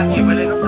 Aquí, bueno.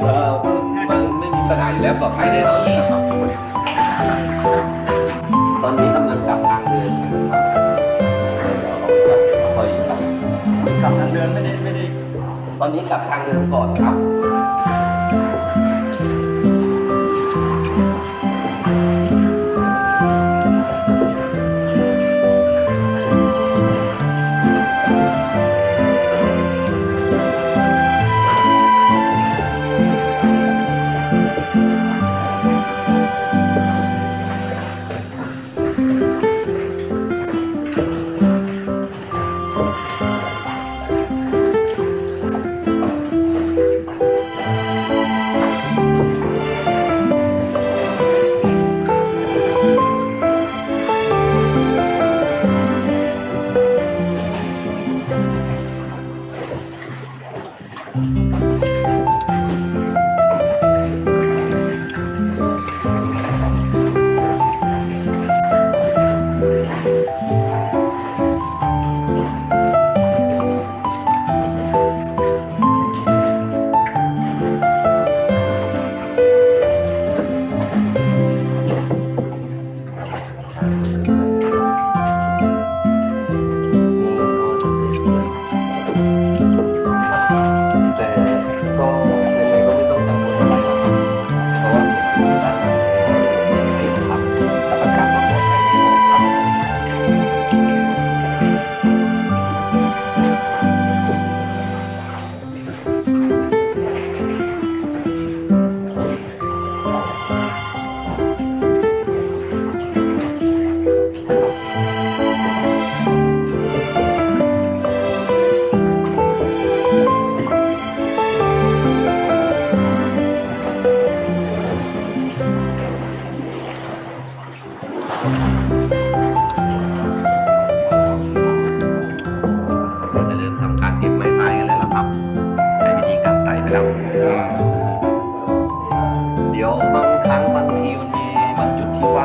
เออมันไม่มีปัญหาอยู่แล้วปลอดภัยแน่นอนรับตอนนี้กำลังกลับทางเดินครับคอยกลับทางเดินไม่ได้ไม่ได้ ตอนนี้กลับทางเดินก่อนครับ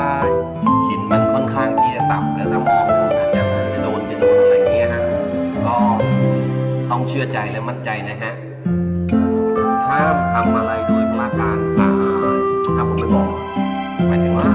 าหินมันค่อนข้างที่จะต่ำแล้วจะมองดูอาจจะจะโดนจะโดนอะไรเงี้ยฮะก็ต้องเชื่อใจและมั่นใจนะฮะห้ามทำอะไรโดยพละการถ้าผมไม่บอกหมายถึงว่า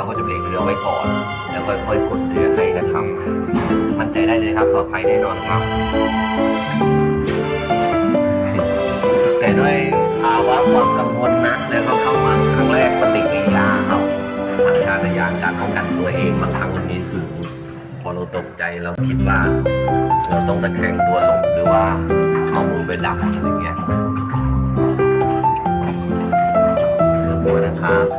เราก็จะเบรกเรือไว้ก่อน แล้วค่อยๆกดเรือให้นะครับ มั่นใจได้เลยครับปลอดภัยแน่นอนครับ แต่ด้วยภาวะความกังวลนะแล้วก็เข้ามาครั้งแรกปฏิกิริยาครับสัญชาตญาณการป้องกันตัวเองบางครั้งมันมีสูงพอเราตกใจเราคิดว่า เราต้องตะแคงตัวลงหรือว่าเอามือไปดับอะไรเงี้ยเรือมัวนะครับ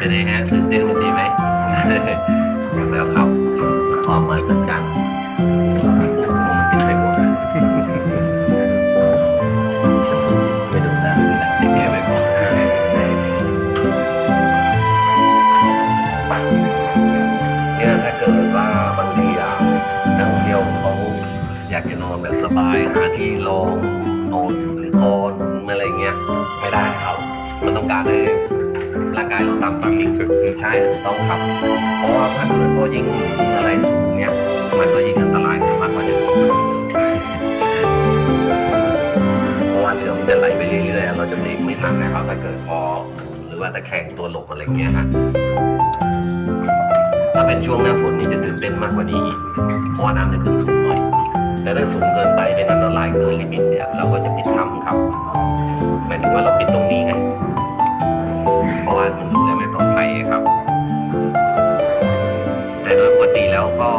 เป็นไงฮะตื่นเต้นกันดีไหมแล้วครับความมาสักกันผมติดไปหมดไม่ดูนะไม่แก้ไปก่อนเนี่ยถ้าเกิดว่าบางทีอะนักท่องเที่ยวเขาอยากจะนอนแบบสบายหาที่รองนอนหรือคอหนุนอะไรเงี้ย ไม่ได้ครับ มันต้องการให้ ร่างกายเราต่ำต่ำที่สุดใช่ถูกต้องครับ เพราะว่าถ้าเกิดว่ายิ่งอะไรสูงเนี่ย มันก็ยิ่งอันตรายมากกว่าเดิมเพราะว่าเรือมันจะไหลไปเรื่อยๆ เราจะเบรกไม่ทันนะครับถ้าเกิดพอหรือว่าตะแคงตัวหลบอะไรเงี้ยฮะถ้าเป็นช่วงหน้าฝนนี่จะตื่นเต้นมากกว่านี้อีกเพราะว่าน้ำจะขึ้นสูงหน่อย แต่ถ้าสูงเกินไปเป็นอันตรายเกินลิมิตเนี่ยเราก็จะปิดถ้ำครับหมายถึงว่าเราปิดตรงนี้ไง ว่ามันดูแล้วไม่ปลอดภัยครับ แต่โดยปกติแล้วก็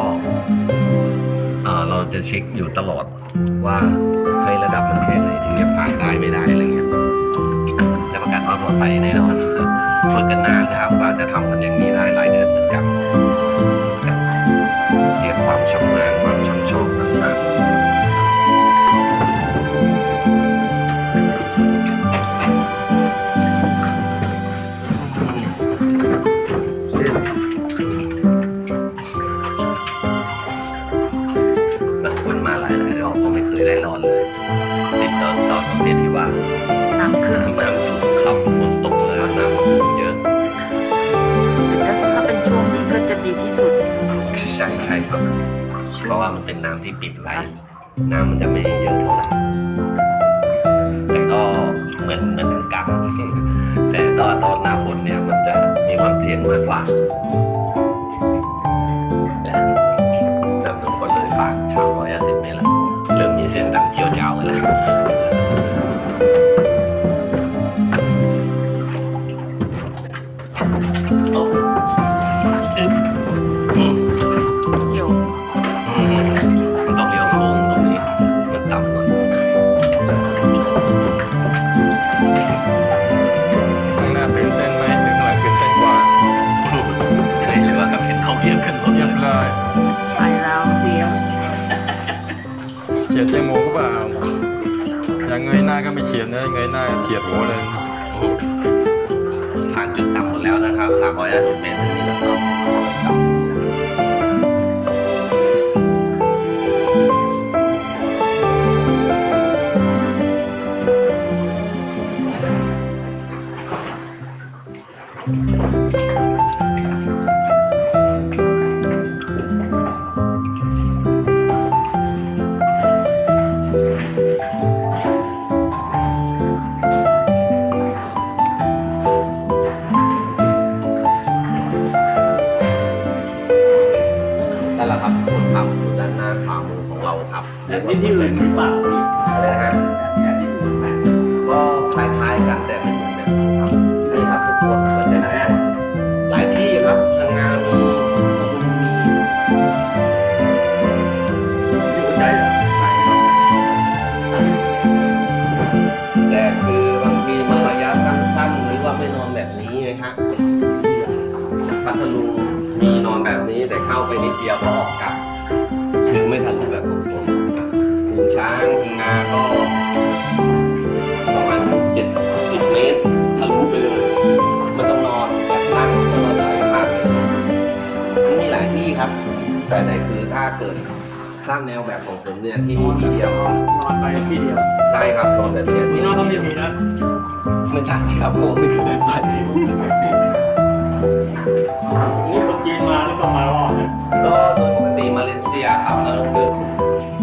เราจะเช็คอยู่ตลอดว่าให้ระดับมันแค่ไหนถึงจะผ่านได้ไม่ได้อะไรเงี้ยและประกันความปลอดภัยแน่นอนฝึกกันนานนะครับว่าจะทำมันอย่างนี้ได้หลายเดือนเหมือนกัน เพราะว่ามันเป็นน้ำที่ปิดไหลน้ำมันจะไม่เยอะเท่าไหร่แต่ก็เหมือนเหมือนกันแต่ตอนตอนหน้าฝนเนี่ยมันจะมีความเสี่ยงมากกว่า นะ ก็ออกกลับ คือไม่ทันรูปแบบของผมครับขุนช้างพังงาก็ประมาณเจ็ดสิบเมตรทะลุไปเลย มันต้องนอนแบบนั่งตลอดไหลผ่านเลยมันมีหลายที่ครับ แต่แต่คือถ้าเกิดสร้างแนวแบบของผมเนี่ยที่นี่ที่เดียวนอนไปที่เดียวใช่ครับนอนแบบเนี้ยที่ที่นอนต้องนี่มีที่เดียวนะไม่ใช่สิครับผมไม่เคยไปนี่คนจีนมาแล้วก็มารอบเนี่ย di Malaysia, how long